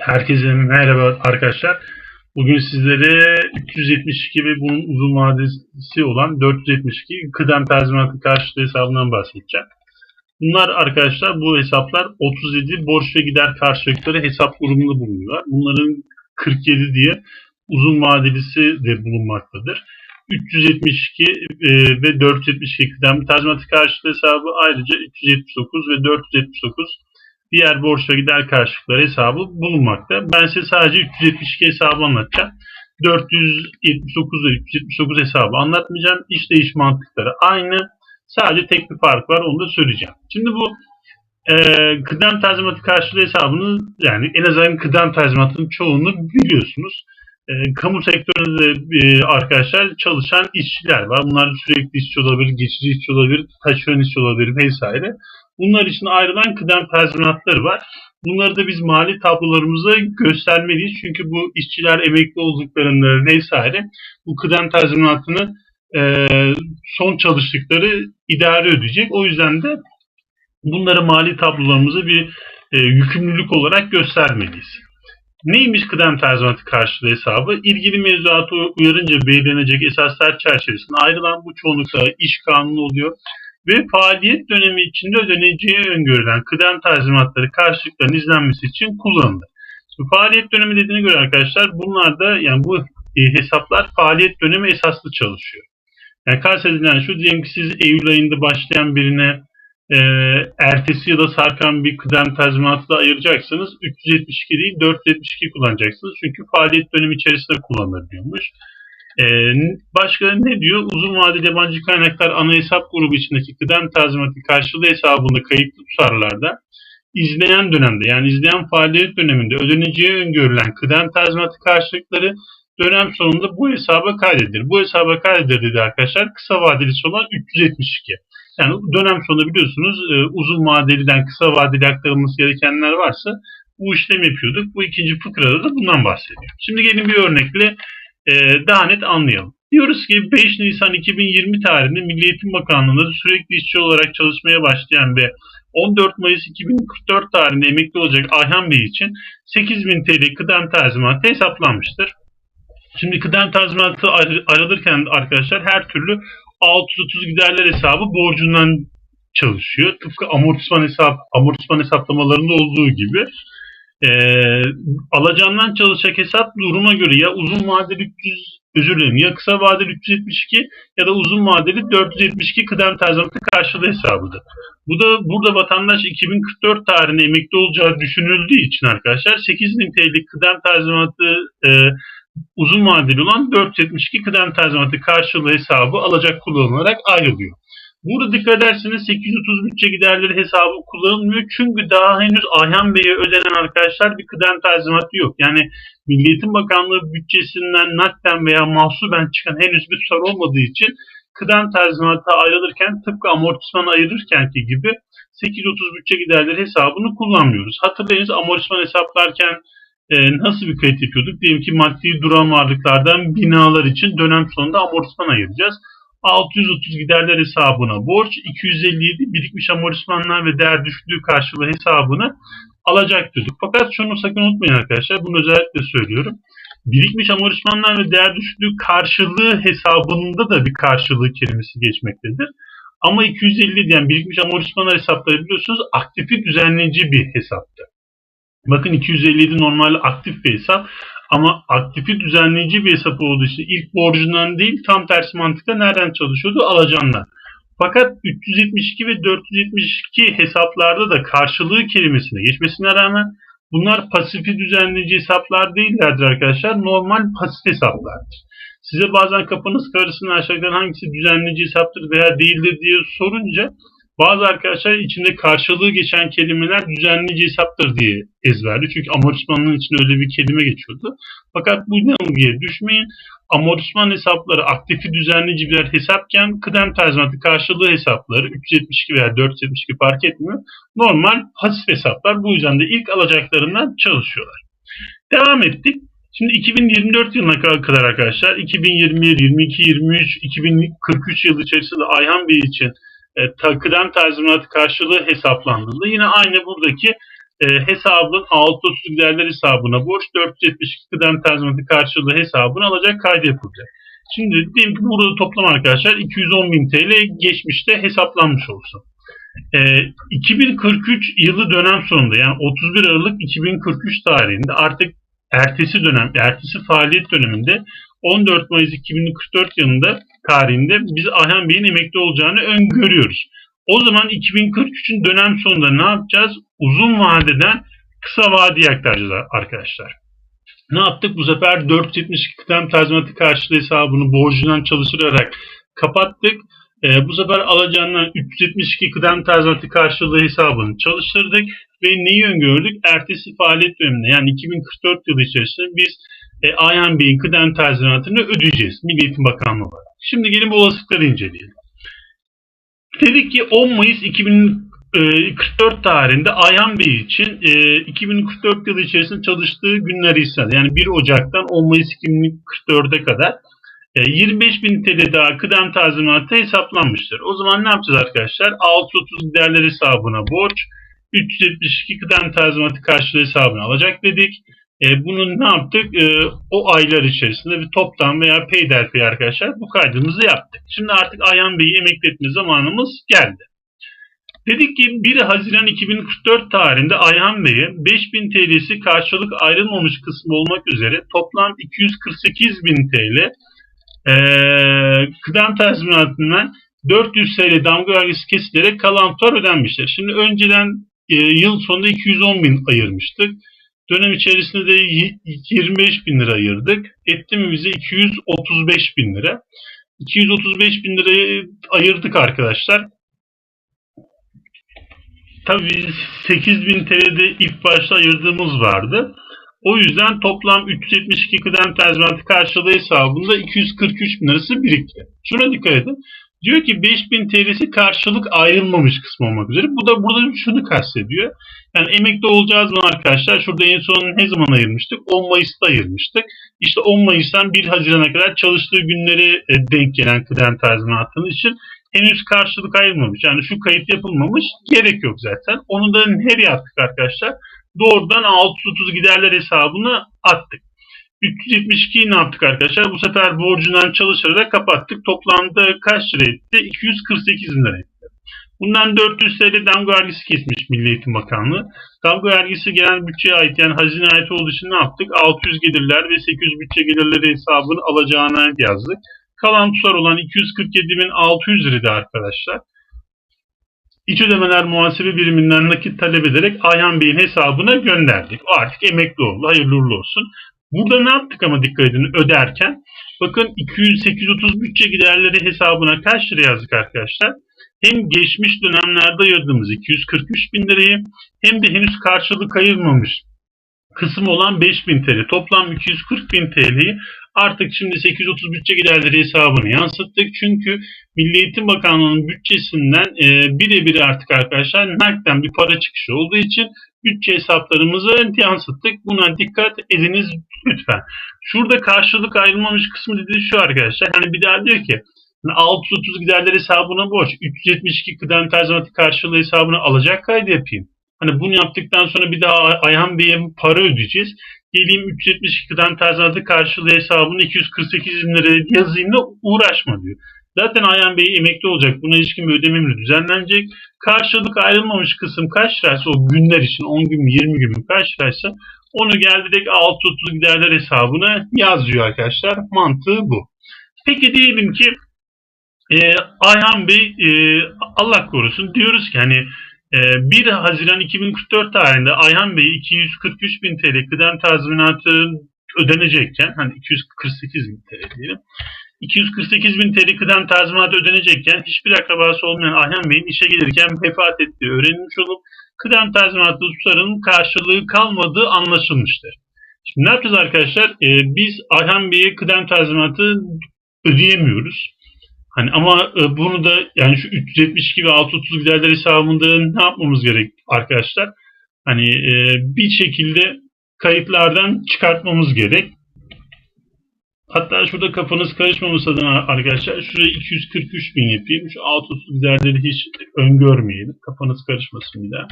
Herkese merhaba arkadaşlar. Bugün sizlere 372 ve bunun uzun vadesi olan 472 kıdem tazminatı karşılığı hesabından bahsedeceğim. Bunlar arkadaşlar bu hesaplar 37 borç ve gider karşılıkları hesap grubunda bulunuyorlar. Bunların 47 diye uzun vadelisi de bulunmaktadır. 372 e, ve 472 kıdem tazminatı karşılığı hesabı ayrıca 379 ve 479 diğer borç ve gider karşılıkları hesabı bulunmakta. Ben size sadece 372 hesabı anlatacağım. 479 ve 379 hesabı anlatmayacağım. İş değiş mantıkları aynı. Sadece tek bir fark var onu da söyleyeceğim. Şimdi bu e, kıdem tazminatı karşılığı hesabını yani en azından kıdem tazminatının çoğunu biliyorsunuz. E, kamu sektöründe e, arkadaşlar çalışan işçiler var. Bunlar sürekli işçi olabilir, geçici işçi olabilir, taşeron işçi olabilir vesaire. Bunlar için ayrılan kıdem tazminatları var. Bunları da biz mali tablolarımızda göstermeliyiz. Çünkü bu işçiler emekli olduklarında vesaire bu kıdem tazminatını e, son çalıştıkları idare ödeyecek. O yüzden de bunları mali tablolarımıza bir e, yükümlülük olarak göstermeliyiz. Neymiş kıdem tazminatı karşılığı hesabı? İlgili mevzuatı uyarınca belirlenecek esaslar çerçevesinde ayrılan bu çoğunlukla iş kanunu oluyor ve faaliyet dönemi içinde ödeneceği öngörülen kıdem tazminatları karşılıkların izlenmesi için kullanılır. Şimdi faaliyet dönemi dediğine göre arkadaşlar bunlar da yani bu e, hesaplar faaliyet dönemi esaslı çalışıyor. Yani kastedilen şu diyelim ki siz Eylül ayında başlayan birine e, ertesi ya da sarkan bir kıdem tazminatı da ayıracaksınız. 372 değil 472 kullanacaksınız. Çünkü faaliyet dönemi içerisinde kullanılır diyormuş. Ee, başka ne diyor? Uzun vadeli yabancı kaynaklar ana hesap grubu içindeki kıdem tazminatı karşılığı hesabında kayıtlı tutarlarda izleyen dönemde yani izleyen faaliyet döneminde ödeneceği öngörülen kıdem tazminatı karşılıkları dönem sonunda bu hesaba kaydedilir. Bu hesaba kaydedilir dedi arkadaşlar kısa vadelisi olan 372. Yani dönem sonunda biliyorsunuz e, uzun vadeliden kısa vadeli aktarılması gerekenler varsa bu işlem yapıyorduk. Bu ikinci fıkrada da bundan bahsediyor. Şimdi gelin bir örnekle e, daha net anlayalım. Diyoruz ki 5 Nisan 2020 tarihinde Milli Eğitim Bakanlığı'nda sürekli işçi olarak çalışmaya başlayan ve 14 Mayıs 2044 tarihinde emekli olacak Ayhan Bey için 8000 TL kıdem tazminatı hesaplanmıştır. Şimdi kıdem tazminatı ayrılırken arkadaşlar her türlü 630 giderler hesabı borcundan çalışıyor. Tıpkı amortisman hesap amortisman hesaplamalarında olduğu gibi e, alacağından çalışacak hesap duruma göre ya uzun vadeli 300 özür dilerim ya kısa vadeli 372 ya da uzun vadeli 472 kıdem tazminatı karşılığı hesabıdır. Bu da burada vatandaş 2044 tarihinde emekli olacağı düşünüldüğü için arkadaşlar 8000 TL kıdem tazminatı e, uzun vadeli olan 472 kıdem tazminatı karşılığı hesabı alacak kullanılarak ayrılıyor. Burada dikkat ederseniz 830 bütçe giderleri hesabı kullanılmıyor. Çünkü daha henüz Ayhan Bey'e ödenen arkadaşlar bir kıdem tazminatı yok. Yani Milli Eğitim Bakanlığı bütçesinden nakden veya mahsuben çıkan henüz bir tutar olmadığı için kıdem tazminatı ayrılırken tıpkı amortisman ayırırken ki gibi 830 bütçe giderleri hesabını kullanmıyoruz. Hatırlayınız amortisman hesaplarken e, nasıl bir kayıt yapıyorduk? Diyelim ki maddi duran varlıklardan binalar için dönem sonunda amortisman ayıracağız. 630 giderler hesabına borç, 257 birikmiş amortismanlar ve değer düşüklüğü karşılığı hesabını alacak dedik. Fakat şunu sakın unutmayın arkadaşlar, bunu özellikle söylüyorum. Birikmiş amortismanlar ve değer düşüklüğü karşılığı hesabında da bir karşılığı kelimesi geçmektedir. Ama 250 diyen birikmiş amortismanlar hesapları biliyorsunuz aktifi düzenleyici bir hesaptır. Bakın 257 normal aktif bir hesap ama aktifi düzenleyici bir hesap olduğu için ilk borcundan değil tam tersi mantıkta nereden çalışıyordu? Alacağından. Fakat 372 ve 472 hesaplarda da karşılığı kelimesine geçmesine rağmen bunlar pasifi düzenleyici hesaplar değillerdir arkadaşlar. Normal pasif hesaplardır. Size bazen kafanız karışsın aşağıdan hangisi düzenleyici hesaptır veya değildir diye sorunca bazı arkadaşlar içinde karşılığı geçen kelimeler düzenleyici hesaptır diye ezberli. Çünkü amortismanın içinde öyle bir kelime geçiyordu. Fakat bu yanılgıya düşmeyin. Amortisman hesapları aktifi düzenleyici birer hesapken kıdem tazminatı karşılığı hesapları 372 veya 472 fark etmiyor. Normal pasif hesaplar bu yüzden de ilk alacaklarından çalışıyorlar. Devam ettik. Şimdi 2024 yılına kadar arkadaşlar 2021, 22, 23, 2043 yıl içerisinde Ayhan Bey için e, kıdem tazminatı karşılığı hesaplandığında yine aynı buradaki e, hesabın 630 giderler hesabına borç 472 kıdem tazminatı karşılığı hesabına alacak kaydı yapılacak. Şimdi diyelim ki burada toplam arkadaşlar 210 bin TL geçmişte hesaplanmış olsun. E, 2043 yılı dönem sonunda yani 31 Aralık 2043 tarihinde artık ertesi dönem, ertesi faaliyet döneminde 14 Mayıs 2044 yılında tarihinde biz Ayhan Bey'in emekli olacağını öngörüyoruz. O zaman 2043'ün dönem sonunda ne yapacağız? Uzun vadeden kısa vadeye aktaracağız arkadaşlar. Ne yaptık? Bu sefer 472 kıdem tazminatı karşılığı hesabını borcundan çalıştırarak kapattık. Ee, bu sefer alacağından 372 kıdem tazminatı karşılığı hesabını çalıştırdık ve neyi öngördük? Ertesi faaliyet döneminde yani 2044 yılı içerisinde biz e, Bey'in kıdem tazminatını ödeyeceğiz Milli Eğitim Bakanlığı olarak. Şimdi gelin bu olasılıkları inceleyelim. Dedik ki 10 Mayıs 2044 tarihinde Ayhan Bey için e, 2044 yılı içerisinde çalıştığı günleri istendi. Yani 1 Ocak'tan 10 Mayıs 2044'e kadar e, 25 bin TL daha kıdem tazminatı hesaplanmıştır. O zaman ne yapacağız arkadaşlar? 630 değerler hesabına borç, 372 kıdem tazminatı karşılığı hesabına alacak dedik. E, bunu ne yaptık? E, o aylar içerisinde bir toplam veya peyderpey arkadaşlar bu kaydımızı yaptık. Şimdi artık Ayhan Bey'i emekli etme zamanımız geldi. Dedik ki 1 Haziran 2044 tarihinde Ayhan Bey'e 5000 TL'si karşılık ayrılmamış kısmı olmak üzere toplam 248 bin TL e, kıdem tazminatından 400 TL damga vergisi kesilerek kalan tutar ödenmiştir. Şimdi önceden e, yıl sonunda 210 bin ayırmıştık. Dönem içerisinde de 25 bin lira ayırdık. Etti mi bize 235 bin lira. 235 bin lirayı ayırdık arkadaşlar. Tabii 8 bin TL'de ilk başta ayırdığımız vardı. O yüzden toplam 372 kıdem tazminatı karşılığı hesabında 243 bin lirası birikti. Şuna dikkat edin. Diyor ki 5000 TL'si karşılık ayrılmamış kısmı olmak üzere. Bu da burada şunu kastediyor. Yani emekli olacağız mı arkadaşlar? Şurada en son ne zaman ayırmıştık? 10 Mayıs'ta ayırmıştık. İşte 10 Mayıs'tan 1 Haziran'a kadar çalıştığı günleri e, denk gelen kıdem tazminatının için henüz karşılık ayrılmamış. Yani şu kayıt yapılmamış. Gerek yok zaten. Onu da nereye yaptık arkadaşlar? Doğrudan 630 giderler hesabına attık. 372'yi ne yaptık arkadaşlar? Bu sefer borcundan çalışarak kapattık. Toplamda kaç lira etti? 248 lira etti. Bundan 400 TL damga vergisi kesmiş Milli Eğitim Bakanlığı. Damga vergisi genel bütçeye ait yani hazine ait olduğu için ne yaptık? 600 gelirler ve 800 bütçe gelirleri hesabını alacağına yazdık. Kalan tutar olan 247.600 liraydı arkadaşlar. İç ödemeler muhasebe biriminden nakit talep ederek Ayhan Bey'in hesabına gönderdik. O artık emekli oldu. Hayırlı uğurlu olsun. Burada ne yaptık ama dikkat edin öderken. Bakın 200, 830 bütçe giderleri hesabına kaç lira yazdık arkadaşlar? Hem geçmiş dönemlerde ayırdığımız 243 bin lirayı hem de henüz karşılık ayırmamış kısmı olan 5000 TL. Toplam 240 bin TL'yi artık şimdi 830 bütçe giderleri hesabını yansıttık. Çünkü Milli Eğitim Bakanlığı'nın bütçesinden e, birebir artık arkadaşlar nakden bir para çıkışı olduğu için bütçe hesaplarımızı yansıttık. Buna dikkat ediniz lütfen. Şurada karşılık ayrılmamış kısmı dediği şu arkadaşlar. Hani bir daha diyor ki 630 giderler hesabına borç, 372 kıdem tazminatı karşılığı hesabına alacak kaydı yapayım. Hani bunu yaptıktan sonra bir daha Ayhan Bey'e para ödeyeceğiz. Geleyim 372 kıdem tazminatı karşılığı hesabını 248 bin liraya yazayım da uğraşma diyor. Zaten Ayhan Bey emekli olacak. Buna ilişkin bir ödeme emri düzenlenecek. Karşılık ayrılmamış kısım kaç liraysa o günler için 10 gün mü 20 gün mü kaç liraysa onu gel direkt 630 giderler hesabına yazıyor arkadaşlar. Mantığı bu. Peki diyelim ki e, Ayhan Bey e, Allah korusun diyoruz ki hani 1 Haziran 2044 tarihinde Ayhan Bey 243 bin TL kıdem tazminatı ödenecekken hani 248 bin TL diyelim 248 bin TL kıdem tazminatı ödenecekken hiçbir akrabası olmayan Ayhan Bey'in işe gelirken vefat ettiği öğrenilmiş olup kıdem tazminatı tutarının karşılığı kalmadığı anlaşılmıştır. Şimdi ne yapacağız arkadaşlar? Ee, biz Ayhan Bey'e kıdem tazminatı ödeyemiyoruz. Hani ama e, bunu da yani şu 372 ve 630 giderler hesabında ne yapmamız gerek arkadaşlar? Hani e, bir şekilde kayıtlardan çıkartmamız gerek. Hatta şurada kafanız karışmaması adına arkadaşlar şuraya 243 bin yapayım. Şu 630 giderleri hiç öngörmeyelim. Kafanız karışmasın bir daha.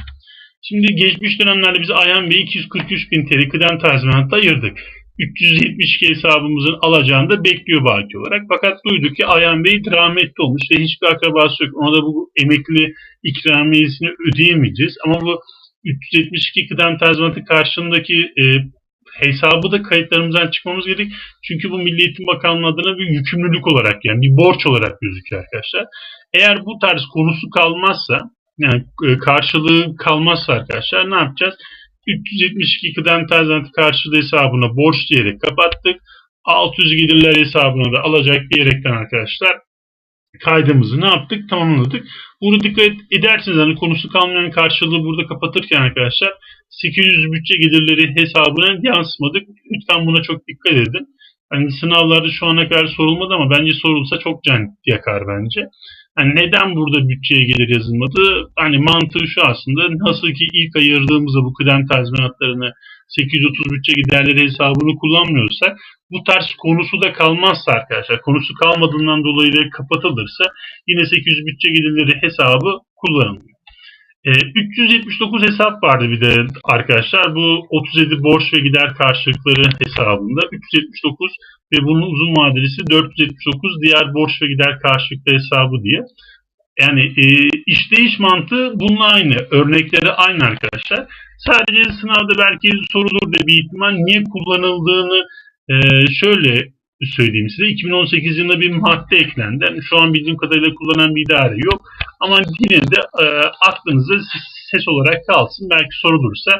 Şimdi geçmiş dönemlerde biz Ayhan Bey'i 243 bin TL kıdem tazminatı ayırdık. 372 hesabımızın alacağını da bekliyor baki olarak. Fakat duyduk ki Ayhan Bey rahmetli olmuş ve hiçbir akrabası yok. Ona da bu emekli ikramiyesini ödeyemeyeceğiz. Ama bu 372 kıdem tazminatı karşılığındaki e, hesabı da kayıtlarımızdan çıkmamız gerek. Çünkü bu Milli Eğitim Bakanlığı adına bir yükümlülük olarak yani bir borç olarak gözüküyor arkadaşlar. Eğer bu tarz konusu kalmazsa yani e, karşılığı kalmazsa arkadaşlar ne yapacağız? 372 kıdem tazminatı karşılığı hesabına borç diyerek kapattık. 600 gelirler hesabına da alacak diyerekten arkadaşlar kaydımızı ne yaptık? Tamamladık. Burada dikkat ederseniz hani konusu kalmayan karşılığı burada kapatırken arkadaşlar 800 bütçe gelirleri hesabına yansımadık. Lütfen buna çok dikkat edin. Hani sınavlarda şu ana kadar sorulmadı ama bence sorulsa çok can yakar bence. Hani neden burada bütçeye gelir yazılmadı? Hani mantığı şu aslında nasıl ki ilk ayırdığımızda bu kıdem tazminatlarını 830 bütçe giderleri hesabını kullanmıyorsak bu tarz konusu da kalmazsa arkadaşlar konusu kalmadığından dolayı da kapatılırsa yine 800 bütçe gelirleri hesabı kullanılıyor. E, 379 hesap vardı bir de arkadaşlar. Bu 37 borç ve gider karşılıkları hesabında 379 ve bunun uzun vadelisi 479 diğer borç ve gider karşılıkları hesabı diye. Yani e, işleyiş mantığı bununla aynı. Örnekleri aynı arkadaşlar. Sadece sınavda belki sorulur da bir ihtimal niye kullanıldığını e, şöyle söyleyeyim size. 2018 yılında bir madde eklendi. Yani şu an bildiğim kadarıyla kullanan bir idare yok. Ama yine de e, aklınızda ses olarak kalsın. Belki sorulursa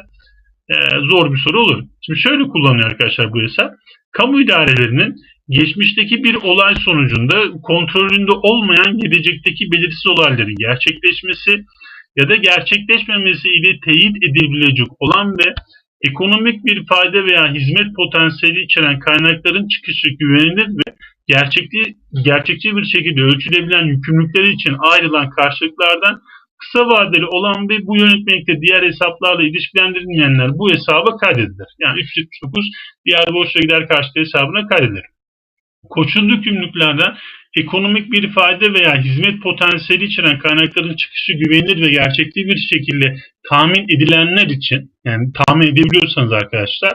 e, zor bir soru olur. Şimdi şöyle kullanıyor arkadaşlar bu hesap. Kamu idarelerinin geçmişteki bir olay sonucunda kontrolünde olmayan gelecekteki belirsiz olayların gerçekleşmesi ya da gerçekleşmemesi ile teyit edilebilecek olan ve ekonomik bir fayda veya hizmet potansiyeli içeren kaynakların çıkışı güvenilir ve gerçekçi, gerçekçi bir şekilde ölçülebilen yükümlülükleri için ayrılan karşılıklardan kısa vadeli olan ve bu yönetmelikte diğer hesaplarla ilişkilendirilmeyenler bu hesaba kaydedilir. Yani 379 diğer borç ve gider karşılığı hesabına kaydedilir. Koşullu yükümlülüklerden ekonomik bir fayda veya hizmet potansiyeli içeren kaynakların çıkışı güvenilir ve gerçekçi bir şekilde tahmin edilenler için yani tahmin edebiliyorsanız arkadaşlar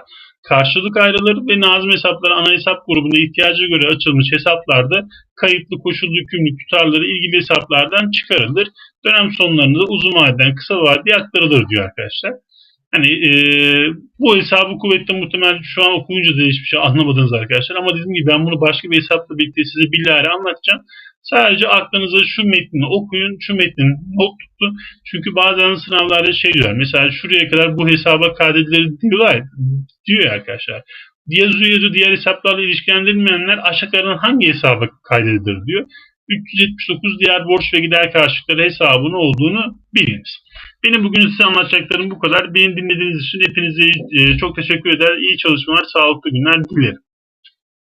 karşılık ayrılır ve nazım hesapları ana hesap grubuna ihtiyaca göre açılmış hesaplarda kayıtlı koşullu yükümlülük tutarları ilgili hesaplardan çıkarılır. Dönem sonlarında uzun vadeden kısa vadeye aktarılır diyor arkadaşlar. Hani e, bu hesabı kuvvetle muhtemelen şu an okuyunca da hiçbir şey anlamadınız arkadaşlar. Ama dediğim gibi ben bunu başka bir hesapla birlikte size bilahare anlatacağım. Sadece aklınıza şu metni okuyun, şu metnin not tutun. Çünkü bazen sınavlarda şey diyorlar. Mesela şuraya kadar bu hesaba kaydedilir diyorlar. Diyor arkadaşlar. Yazıyor diğer hesaplarla ilişkilendirilmeyenler aşağıdan hangi hesaba kaydedilir diyor. 379 diğer borç ve gider karşılıkları hesabının olduğunu biliniz. Benim bugün size anlatacaklarım bu kadar. Beni dinlediğiniz için hepinize e, çok teşekkür eder. İyi çalışmalar, sağlıklı günler dilerim.